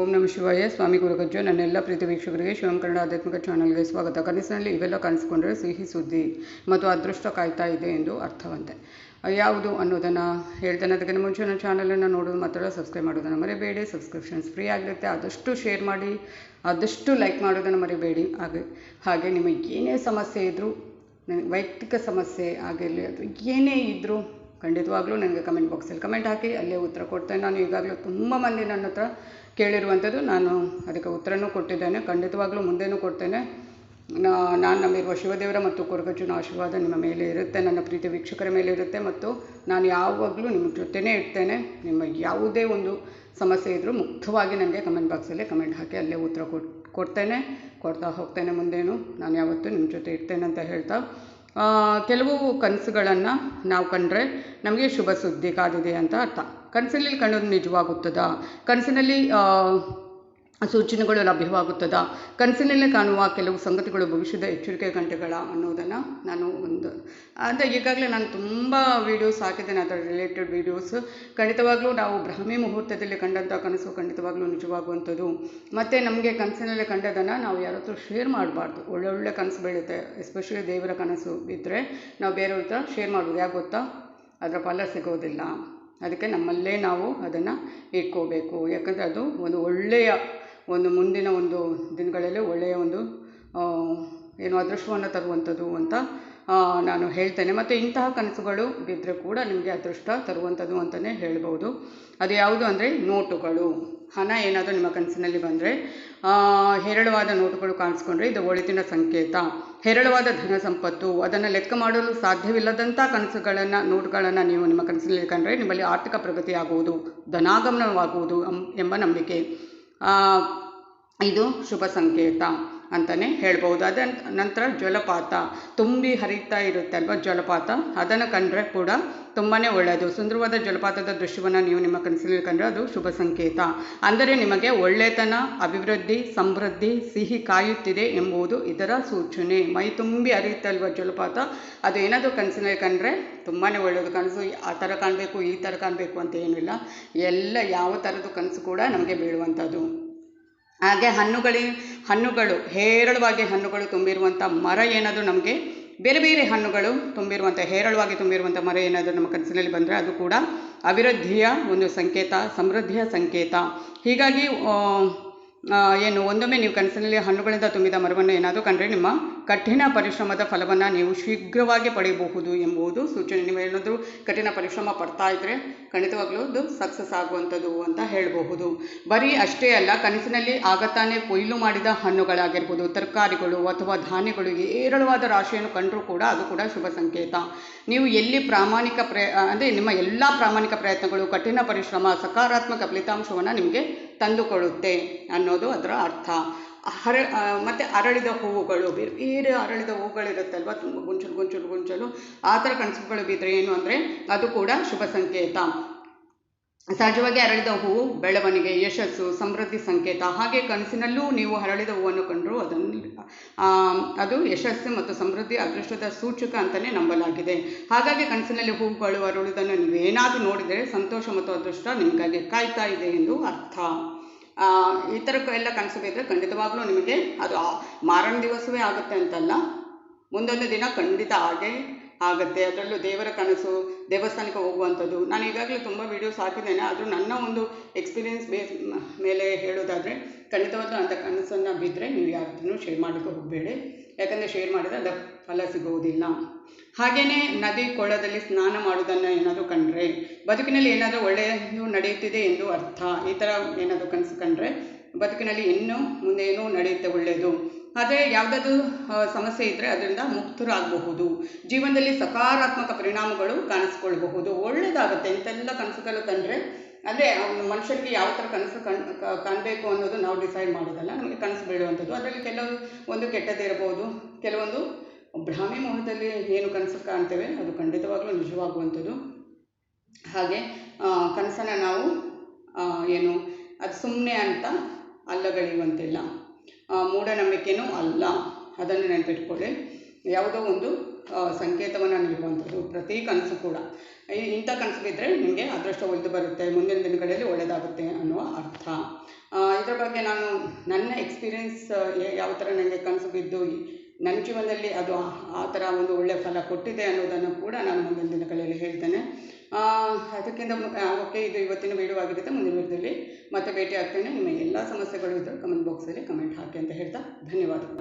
ಓಂ ನಮ ಶಿವಾಯ. ಸ್ವಾಮಿ ಗುರುಗಜ್ಜು, ನನ್ನೆಲ್ಲ ಪ್ರೀತಿ ವೀಕ್ಷಕರಿಗೆ ಶಿವಂ ಕನ್ನಡ ಆಧ್ಯಾತ್ಮಿಕ ಚಾನಲ್ಗೆ ಸ್ವಾಗತ. ಕನಸಿನಲ್ಲಿ ಇವೆಲ್ಲ ಕಾಣಿಸ್ಕೊಂಡ್ರೆ ಸಿಹಿ ಸುದ್ದಿ ಮತ್ತು ಅದೃಷ್ಟ ಕಾಯ್ತಾ ಇದೆ ಎಂದು ಅರ್ಥವಂತೆ. ಯಾವುದು ಅನ್ನೋದನ್ನು ಹೇಳ್ತೇನೆ. ಅದಕ್ಕಿಂತ ಮುಂಚೆ ನನ್ನ ಚಾನಲನ್ನು ನೋಡೋದು ಮಾತ್ರ ಸಬ್ಸ್ಕ್ರೈಬ್ ಮಾಡೋದನ್ನು ಮರಿಬೇಡಿ. ಸಬ್ಸ್ಕ್ರಿಪ್ಷನ್ಸ್ ಫ್ರೀ ಆಗಿರುತ್ತೆ. ಆದಷ್ಟು ಶೇರ್ ಮಾಡಿ, ಆದಷ್ಟು ಲೈಕ್ ಮಾಡೋದನ್ನು ಮರಿಬೇಡಿ. ಹಾಗೆ ಹಾಗೆ ನಿಮಗೆ ಏನೇ ಸಮಸ್ಯೆ ಇದ್ದರೂ ನನಗೆ ವೈಯಕ್ತಿಕ ಸಮಸ್ಯೆ ಆಗಿರಲಿ ಅಥವಾ ಏನೇ ಇದ್ದರೂ ಖಂಡಿತವಾಗ್ಲೂ ನನಗೆ ಕಮೆಂಟ್ ಬಾಕ್ಸಲ್ಲಿ ಕಮೆಂಟ್ ಹಾಕಿ, ಅಲ್ಲೇ ಉತ್ತರ ಕೊಡ್ತೇನೆ. ನಾನು ಈಗಾಗಲೇ ತುಂಬ ಮಂದಿ ನನ್ನ ಹತ್ರ ಕೇಳಿರುವಂಥದ್ದು, ನಾನು ಅದಕ್ಕೆ ಉತ್ತರನೂ ಕೊಟ್ಟಿದ್ದೇನೆ. ಖಂಡಿತವಾಗ್ಲೂ ಮುಂದೆನೂ ಕೊಡ್ತೇನೆ. ನಾನು ನಂಬಿರುವ ಶಿವದೇವರ ಮತ್ತು ಕೊರಗಜ್ಜುನ ಆಶೀರ್ವಾದ ನಿಮ್ಮ ಮೇಲೆ ಇರುತ್ತೆ, ನನ್ನ ಪ್ರೀತಿ ವೀಕ್ಷಕರ ಮೇಲೆ ಇರುತ್ತೆ ಮತ್ತು ನಾನು ಯಾವಾಗಲೂ ನಿಮ್ಮ ಜೊತೆನೇ ಇರ್ತೇನೆ. ನಿಮ್ಮ ಯಾವುದೇ ಒಂದು ಸಮಸ್ಯೆ ಇದ್ದರೂ ಮುಕ್ತವಾಗಿ ನನಗೆ ಕಮೆಂಟ್ ಬಾಕ್ಸಲ್ಲಿ ಕಮೆಂಟ್ ಹಾಕಿ, ಅಲ್ಲೇ ಉತ್ತರ ಕೊಟ್ ಕೊಡ್ತೇನೆ. ಕೊಡ್ತಾ ಹೋಗ್ತೇನೆ ಮುಂದೇನು. ನಾನು ಯಾವತ್ತೂ ನಿಮ್ಮ ಜೊತೆ ಇರ್ತೇನೆ ಅಂತ ಹೇಳ್ತಾ ಕೆಲವು ಕನಸುಗಳನ್ನು ನಾವು ಕಂಡ್ರೆ ನಮಗೆ ಶುಭ ಸುದ್ದಿ ಕಾದಿದೆ ಅಂತ ಅರ್ಥ. ಕನಸಿನಲ್ಲಿ ಕಂಡದ್ದು ನಿಜವಾಗುತ್ತದಾ? ಕನಸಿನಲ್ಲಿ ಸೂಚನೆಗಳು ಲಭ್ಯವಾಗುತ್ತದಾ? ಕನಸಿನಲ್ಲೇ ಕಾಣುವ ಕೆಲವು ಸಂಗತಿಗಳು ಭವಿಷ್ಯದ ಎಚ್ಚರಿಕೆ ಗಂಟೆಗಳ ಅನ್ನೋದನ್ನು ನಾನು ಒಂದು ಅಂದರೆ ಈಗಾಗಲೇ ನಾನು ತುಂಬ ವೀಡಿಯೋಸ್ ಹಾಕಿದ್ದೇನೆ, ಅದರ ರಿಲೇಟೆಡ್ ವೀಡಿಯೋಸ್ ಖಂಡಿತವಾಗ್ಲೂ ನಾವು ಬ್ರಾಹ್ಮಿ ಮುಹೂರ್ತದಲ್ಲಿ ಕಂಡಂಥ ಕನಸು ಖಂಡಿತವಾಗ್ಲೂ ನಿಜವಾಗುವಂಥದ್ದು. ಮತ್ತು ನಮಗೆ ಕನಸಿನಲ್ಲೇ ಕಂಡದನ್ನು ನಾವು ಯಾರ ಹತ್ರ ಶೇರ್ ಮಾಡಬಾರ್ದು ಒಳ್ಳೊಳ್ಳೆ ಕನಸು ಬೀಳುತ್ತೆ ಎಸ್ಪೆಷಲಿ ದೇವರ ಕನಸು ಇದ್ದರೆ ನಾವು ಬೇರೆಯವ್ರ ಹತ್ರ ಶೇರ್ ಮಾಡ್ಬೋದು ಯಾಕೆ ಗೊತ್ತಾ? ಅದರ ಫಲ ಸಿಗೋದಿಲ್ಲ. ಅದಕ್ಕೆ ನಮ್ಮಲ್ಲೇ ನಾವು ಅದನ್ನು ಇಟ್ಕೋಬೇಕು. ಯಾಕಂದರೆ ಅದು ಒಂದು ಒಳ್ಳೆಯ ಒಂದು ಮುಂದಿನ ಒಂದು ದಿನಗಳಲ್ಲಿ ಒಳ್ಳೆಯ ಒಂದು ಏನು ಅದೃಷ್ಟವನ್ನು ತರುವಂಥದ್ದು ಅಂತ ನಾನು ಹೇಳ್ತೇನೆ. ಮತ್ತು ಇಂತಹ ಕನಸುಗಳು ಬಿದ್ದರೆ ಕೂಡ ನಿಮಗೆ ಅದೃಷ್ಟ ತರುವಂಥದ್ದು ಅಂತಲೇ ಹೇಳ್ಬೋದು. ಅದು ಯಾವುದು ಅಂದರೆ ನೋಟುಗಳು. ಹಣ ಏನಾದರೂ ನಿಮ್ಮ ಕನಸಿನಲ್ಲಿ ಬಂದರೆ ಹೇರಳವಾದ ನೋಟುಗಳು ಕಾಣಿಸ್ಕೊಂಡ್ರೆ ಇದು ಒಳಿತಿನ ಸಂಕೇತ. ಹೇರಳವಾದ ಧನ ಸಂಪತ್ತು, ಅದನ್ನು ಲೆಕ್ಕ ಮಾಡಲು ಸಾಧ್ಯವಿಲ್ಲದಂಥ ಕನಸುಗಳನ್ನು, ನೋಟುಗಳನ್ನು ನೀವು ನಿಮ್ಮ ಕನಸಿನಲ್ಲಿ ಕಂಡ್ರೆ ನಿಮ್ಮಲ್ಲಿ ಆರ್ಥಿಕ ಪ್ರಗತಿಯಾಗುವುದು, ಧನಾಗಮನವಾಗುವುದು ಎಂಬ ನಂಬಿಕೆ. ಇದು ಶುಭ ಸಂಕೇತ. ಅಂತಲೇ ಹೇಳ್ಬೋದು ಅದ ನಂತರ ಜಲಪಾತ. ತುಂಬಿ ಹರಿತಾ ಇರುತ್ತೆ ಅಲ್ವಾ ಜಲಪಾತ? ಅದನ್ನು ಕಂಡ್ರೆ ಕೂಡ ತುಂಬಾ ಒಳ್ಳೆಯದು ಸುಂದರವಾದ ಜಲಪಾತದ ದೃಶ್ಯವನ್ನು ನೀವು ನಿಮ್ಮ ಕನಸಲ್ಲಿ ಕಂಡ್ರೆ ಅದು ಶುಭ ಸಂಕೇತ. ಅಂದರೆ ನಿಮಗೆ ಒಳ್ಳೆತನ, ಅಭಿವೃದ್ಧಿ, ಸಮೃದ್ಧಿ, ಸಿಹಿ ಕಾಯುತ್ತಿದೆ ಎಂಬುದು ಇದರ ಸೂಚನೆ. ಮೈ ತುಂಬಿ ಹರಿಯುತ್ತಲ್ವ ಜಲಪಾತ? ಅದು ಏನಾದರೂ ಕನಸಿನಲ್ಲಿ ಕಂಡ್ರೆ ತುಂಬಾ ಒಳ್ಳೆಯದು ಕನಸು ಆ ಥರ ಕಾಣಬೇಕು, ಈ ಥರ ಕಾಣಬೇಕು ಅಂತ ಏನಿಲ್ಲ. ಎಲ್ಲ ಯಾವ ಥರದ ಕನಸು ಕೂಡ ನಮಗೆ ಬೀಳುವಂಥದ್ದು. ಹಾಗೆ ಹಣ್ಣುಗಳಿ, ಹಣ್ಣುಗಳು, ಹೇರಳವಾಗಿ ಹಣ್ಣುಗಳು ತುಂಬಿರುವಂಥ ಮರ ಏನಾದರೂ ನಮಗೆ? ಬೇರೆ ಬೇರೆ ಹಣ್ಣುಗಳು ತುಂಬಿರುವಂಥ, ಹೇರಳವಾಗಿ ತುಂಬಿರುವಂಥ ಮರ ಏನಾದರೂ ನಮ್ಮ ಕನಸಿನಲ್ಲಿ ಬಂದರೆ ಅದು ಕೂಡ ಅಭಿವೃದ್ಧಿಯ ಒಂದು ಸಂಕೇತ, ಸಮೃದ್ಧಿಯ ಸಂಕೇತ. ಹೀಗಾಗಿ ಏನು, ಒಂದೊಮ್ಮೆ ನೀವು ಕನಸಿನಲ್ಲಿ ಹಣ್ಣುಗಳಿಂದ ತುಂಬಿದ ಮರವನ್ನು ಏನಾದರೂ ಕಂಡರೆ ನಿಮ್ಮ ಕಠಿಣ ಪರಿಶ್ರಮದ ಫಲವನ್ನು ನೀವು ಶೀಘ್ರವಾಗಿ ಪಡೆಯಬಹುದು ಎಂಬುವುದು ಸೂಚನೆ. ನೀವು ಏನಾದರೂ ಕಠಿಣ ಪರಿಶ್ರಮ ಪಡ್ತಾ ಇದ್ದರೆ ಖಂಡಿತವಾಗ್ಲೂ ಅದು ಸಕ್ಸಸ್ ಆಗುವಂಥದ್ದು ಅಂತ ಹೇಳಬಹುದು. ಬರೀ ಅಷ್ಟೇ ಅಲ್ಲ, ಕನಸಿನಲ್ಲಿ ಆಗತಾನೆ ಕೊಯ್ಲು ಮಾಡಿದ ಹಣ್ಣುಗಳಾಗಿರ್ಬೋದು, ತರಕಾರಿಗಳು ಅಥವಾ ಧಾನ್ಯಗಳು ಏರಳವಾದ ರಾಶಿಯನ್ನು ಕಂಡರೂ ಕೂಡ ಅದು ಕೂಡ ಶುಭ ಸಂಕೇತ. ನೀವು ಎಲ್ಲಿ ಪ್ರಾಮಾಣಿಕ ಪ್ರಯ ಅಂದರೆ ನಿಮ್ಮ ಎಲ್ಲ ಪ್ರಾಮಾಣಿಕ ಪ್ರಯತ್ನಗಳು, ಕಠಿಣ ಪರಿಶ್ರಮ, ಸಕಾರಾತ್ಮಕ ಫಲಿತಾಂಶವನ್ನು ನಿಮಗೆ ತಂದುಕೊಡುತ್ತೆ ಅನ್ನೋದು ಅದರ ಅರ್ಥ. ಹರ ಮತ್ತು ಅರಳಿದ ಹೂವುಗಳು ಬೇರೆ ಬೇರೆ ಅರಳಿದ ಹೂವುಗಳಿರುತ್ತಲ್ವ ತುಂಬ ಗುಂಚಲು ಗುಂಚಲು ಗುಂಚಲು. ಆ ಥರ ಕನಸುಗಳು ಬಿದ್ದರೆ ಏನು ಅಂದರೆ ಅದು ಕೂಡ ಶುಭ ಸಂಕೇತ. ಸಹಜವಾಗಿ ಅರಳಿದ ಹೂವು ಬೆಳವಣಿಗೆ, ಯಶಸ್ಸು, ಸಮೃದ್ಧಿ ಸಂಕೇತ. ಹಾಗೆ ಕನಸಿನಲ್ಲೂ ನೀವು ಅರಳಿದ ಹೂವನ್ನು ಕಂಡರೂ ಅದನ್ನು ಅದು ಯಶಸ್ಸು ಮತ್ತು ಸಮೃದ್ಧಿ, ಅದೃಷ್ಟದ ಸೂಚಕ ಅಂತಲೇ ನಂಬಲಾಗಿದೆ. ಹಾಗಾಗಿ ಕನಸಿನಲ್ಲಿ ಹೂವುಗಳು ಅರಳುವುದನ್ನು ನೀವೇನಾದರೂ ನೋಡಿದರೆ ಸಂತೋಷ ಮತ್ತು ಅದೃಷ್ಟ ನಿಮಗಾಗಿ ಕಾಯ್ತಾ ಇದೆ ಎಂದು ಅರ್ಥ. ಈ ಥರ ಎಲ್ಲ ಕನಸು ಬಿದ್ದರೆ ಖಂಡಿತವಾಗ್ಲೂ ನಿಮಗೆ ಅದು ಮಾರಣ ದಿವಸವೇ ಆಗುತ್ತೆ ಅಂತಲ್ಲ. ಮುಂದೊಂದು ದಿನ ಖಂಡಿತ ಹಾಗೆ ಆಗುತ್ತೆ. ಅದರಲ್ಲೂ ದೇವರ ಕನಸು, ದೇವಸ್ಥಾನಕ್ಕೆ ಹೋಗುವಂಥದ್ದು. ನಾನು ಈಗಾಗಲೇ ತುಂಬ ವೀಡಿಯೋಸ್ ಹಾಕಿದ್ದೇನೆ. ಆದರೂ ನನ್ನ ಒಂದು ಎಕ್ಸ್ಪೀರಿಯೆನ್ಸ್ ಬೇಸ್ ಮೇಲೆ ಹೇಳೋದಾದರೆ ಖಂಡಿತವಾಗ್ಲೂ ಅಂಥ ಕನಸನ್ನು ಬಿದ್ದರೆ ನೀವು ಯಾವುದನ್ನು ಶೇರ್ ಮಾಡಲಿಕ್ಕೆ ಹೋಗಬೇಡಿ. ಯಾಕಂದರೆ ಶೇರ್ ಮಾಡಿದರೆ ಅದರ ಫಲ ಸಿಗುವುದಿಲ್ಲ ಹಾಗೆಯೇ ನದಿ ಕೊಳದಲ್ಲಿ ಸ್ನಾನ ಮಾಡೋದನ್ನು ಏನಾದರೂ ಕಂಡ್ರೆ, ಬದುಕಿನಲ್ಲಿ ಏನಾದರೂ ಒಳ್ಳೆಯದು ನಡೆಯುತ್ತಿದೆ ಎಂದು ಅರ್ಥ. ಈ ಥರ ಏನಾದರೂ ಕನಸು ಕಂಡ್ರೆ ಬದುಕಿನಲ್ಲಿ ಇನ್ನೂ ಮುಂದೆ ಏನೂ ನಡೆಯುತ್ತೆ ಒಳ್ಳೆಯದು. ಆದರೆ ಯಾವುದಾದ್ರೂ ಸಮಸ್ಯೆ ಇದ್ದರೆ ಅದರಿಂದ ಮುಕ್ತರಾಗಬಹುದು. ಜೀವನದಲ್ಲಿ ಸಕಾರಾತ್ಮಕ ಪರಿಣಾಮಗಳು ಕಾಣಿಸ್ಕೊಳ್ಬಹುದು. ಒಳ್ಳೆಯದಾಗುತ್ತೆ ಇಂಥೆಲ್ಲ ಕನಸುಗಳು ಕಂಡ್ರೆ ಅಂದರೆ ಮನುಷ್ಯರಿಗೆ ಯಾವ ಥರ ಕನಸು ಕಣ್ ಕಾಣಬೇಕು ಅನ್ನೋದು ನಾವು ಡಿಸೈಡ್ ಮಾಡೋದಲ್ಲ, ನಮಗೆ ಕನಸು ಬೀಳುವಂಥದ್ದು. ಅದರಲ್ಲಿ ಕೆಲವು, ಒಂದು ಕೆಟ್ಟದಿರಬಹುದು ಕೆಲವೊಂದು ಬ್ರಾಹ್ಮಿ ಮುಹೂರ್ತದಲ್ಲಿ ಏನು ಕನಸು ಕಾಣ್ತೇವೆ, ಅದು ಖಂಡಿತವಾಗ್ಲೂ ನಿಜವಾಗುವಂಥದ್ದು. ಹಾಗೆ ಕನಸನ್ನು ನಾವು ಏನು, ಅದು ಸುಮ್ಮನೆ ಅಂತ ಅಲ್ಲಗಳೆಯುವಂತಿಲ್ಲ. ಮೂಢನಂಬಿಕೆಯೂ ಅಲ್ಲ. ಅದನ್ನು ನೆನಪಿಟ್ಕೊಳ್ಳಿ. ಯಾವುದೋ ಒಂದು ಸಂಕೇತವನ್ನು ನೀಡುವಂಥದ್ದು ಪ್ರತಿ ಕನಸು ಕೂಡ. ಇಂಥ ಕನಸು ಬಿದ್ದರೆ ನಿಮಗೆ ಅದೃಷ್ಟ ಒಲಿದು ಬರುತ್ತೆ, ಮುಂದಿನ ದಿನಗಳಲ್ಲಿ ಒಳ್ಳೆಯದಾಗುತ್ತೆ ಅನ್ನುವ ಅರ್ಥ. ಇದರ ಬಗ್ಗೆ ನಾನು ನನ್ನ ಎಕ್ಸ್ಪೀರಿಯೆನ್ಸ್ ಯಾವ ಥರ ನನಗೆ ಕನಸು ಬಿದ್ದು ನನ್ನ ಜೀವನದಲ್ಲಿ ಅದು ಆ- ಥರ ಒಂದು ಒಳ್ಳೆಯ ಫಲ ಕೊಟ್ಟಿದೆ ಅನ್ನೋದನ್ನು ಕೂಡ ನಾನು ಮುಂದಿನ ದಿನಗಳಲ್ಲಿ ಹೇಳ್ತೇನೆ. ಅದಕ್ಕಿಂತ ಓಕೆ, ಇದು ಇವತ್ತಿನ ವಿಡಿಯೋ ಆಗಿರುತ್ತೆ, ಮುಂದಿನ ವಿಡಿಯೋದಲ್ಲಿ ಮತ್ತೆ ಭೇಟಿ ಆಗ್ತೇನೆ ನಿಮ್ಮ ಎಲ್ಲ ಸಮಸ್ಯೆಗಳು ಇದ್ದರೂ ಕಮೆಂಟ್ ಬಾಕ್ಸಲ್ಲಿ ಕಮೆಂಟ್ ಹಾಕಿ ಅಂತ ಹೇಳ್ತಾ ಧನ್ಯವಾದಗಳು.